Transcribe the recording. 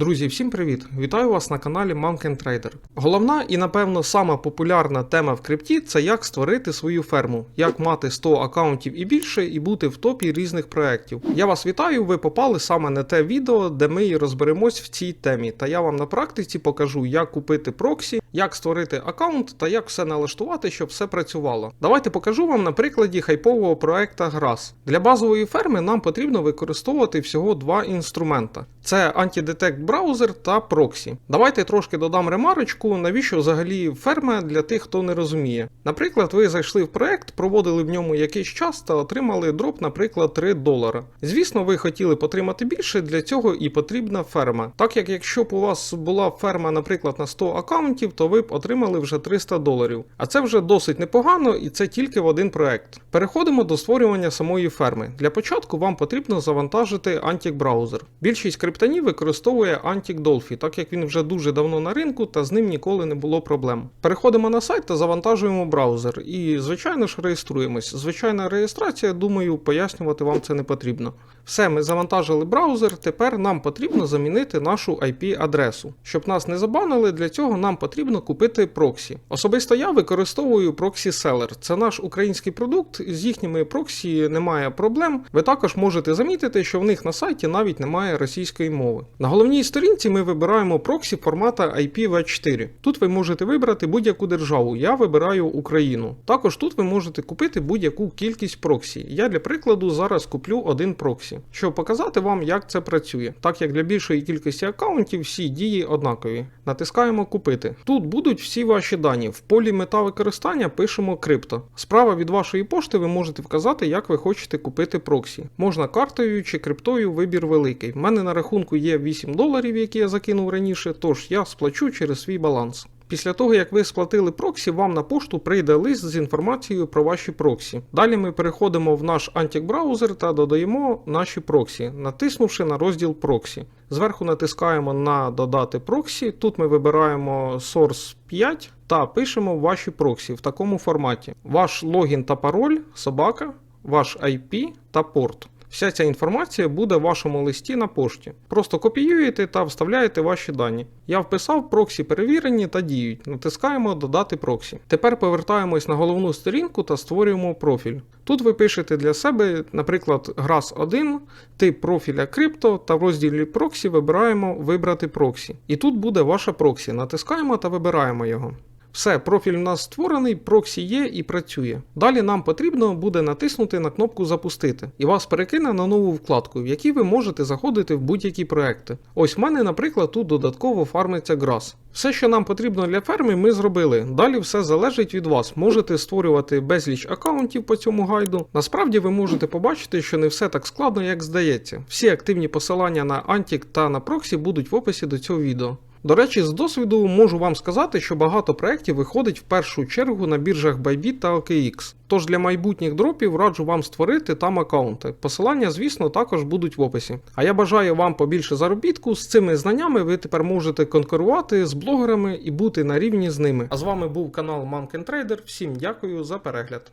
Друзі, всім привіт! Вітаю вас на каналі Mountain Trader. Головна і, напевно, сама популярна тема в крипті це як створити свою ферму, як мати 100 аккаунтів і більше і бути в топі різних проєктів. Я вас вітаю, ви попали саме на те відео, де ми і розберемось в цій темі. Та я вам на практиці покажу, як купити проксі, як створити аккаунт та як все налаштувати, щоб все працювало. Давайте покажу вам на прикладі хайпового проекта GRAS. Для базової ферми нам потрібно використовувати всього два інструмента: це антидетект браузер та проксі. Давайте трошки додам ремарочку, навіщо взагалі ферма для тих, хто не розуміє. Наприклад, ви зайшли в проект, проводили в ньому якийсь час та отримали дроп, наприклад, 3 долара. Звісно, ви хотіли б отримати більше, для цього і потрібна ферма. Так як якщо б у вас була ферма, наприклад, на 100 аккаунтів, то ви б отримали вже 300 доларів. А це вже досить непогано, і це тільки в один проект. Переходимо до створювання самої ферми. Для початку вам потрібно завантажити Antic браузер. Більшість криптонів використовує Antic Dolphy, так як він вже дуже давно на ринку та з ним ніколи не було проблем. Переходимо на сайт та завантажуємо браузер. І, звичайно ж, реєструємось. Звичайна реєстрація, думаю, пояснювати вам це не потрібно. Все, ми завантажили браузер. Тепер нам потрібно замінити нашу IP-адресу. Щоб нас не забанили, для цього нам потрібно купити проксі. Особисто я використовую Proxy Seller. Це наш український продукт. З їхніми проксі немає проблем. Ви також можете замітити, що в них на сайті навіть немає російської мови. На головній сторінці ми вибираємо проксі формата IPv4. Тут ви можете вибрати будь-яку державу. Я вибираю Україну. Також тут ви можете купити будь-яку кількість проксі. Я для прикладу зараз куплю один проксі, щоб показати вам, як це працює. Так як для більшої кількості аккаунтів всі дії однакові. Натискаємо купити. Тут будуть всі ваші дані. В полі мета використання пишемо крипто. Справа від вашої пошти ви можете вказати, як ви хочете купити проксі. Можна картою чи криптою, вибір великий. В мене на рахунку є 8 доларів, які я закинув раніше, тож я сплачу через свій баланс. Після того, як ви сплатили проксі, вам на пошту прийде лист з інформацією про ваші проксі. Далі ми переходимо в наш Antic браузер та додаємо наші проксі, натиснувши на розділ проксі. Зверху натискаємо на додати проксі. Тут ми вибираємо Source 5 та пишемо ваші проксі в такому форматі: ваш логін та пароль, собака, ваш IP та порт. Вся ця інформація буде в вашому листі на пошті. Просто копіюєте та вставляєте ваші дані. Я вписав проксі перевірені та діють. Натискаємо Додати проксі. Тепер повертаємось на головну сторінку та створюємо профіль. Тут ви пишете для себе, наприклад, GRAS1, тип профіля крипто та в розділі проксі вибираємо Вибрати проксі. І тут буде ваша проксі. Натискаємо та вибираємо його. Все, профіль у нас створений, проксі є і працює. Далі нам потрібно буде натиснути на кнопку Запустити, і вас перекине на нову вкладку, в якій ви можете заходити в будь-які проекти. Ось в мене, наприклад, тут додатково фармиться грас. Все, що нам потрібно для ферми, ми зробили. Далі все залежить від вас. Можете створювати безліч аккаунтів по цьому гайду. Насправді ви можете побачити, що не все так складно, як здається. Всі активні посилання на Antic та на проксі будуть в описі до цього відео. До речі, з досвіду можу вам сказати, що багато проєктів виходить в першу чергу на біржах Bybit та OKX. Тож для майбутніх дропів раджу вам створити там аккаунти. Посилання, звісно, також будуть в описі. А я бажаю вам побільше заробітку. З цими знаннями ви тепер можете конкурувати з блогерами і бути на рівні з ними. А з вами був канал Manken Trader. Всім дякую за перегляд.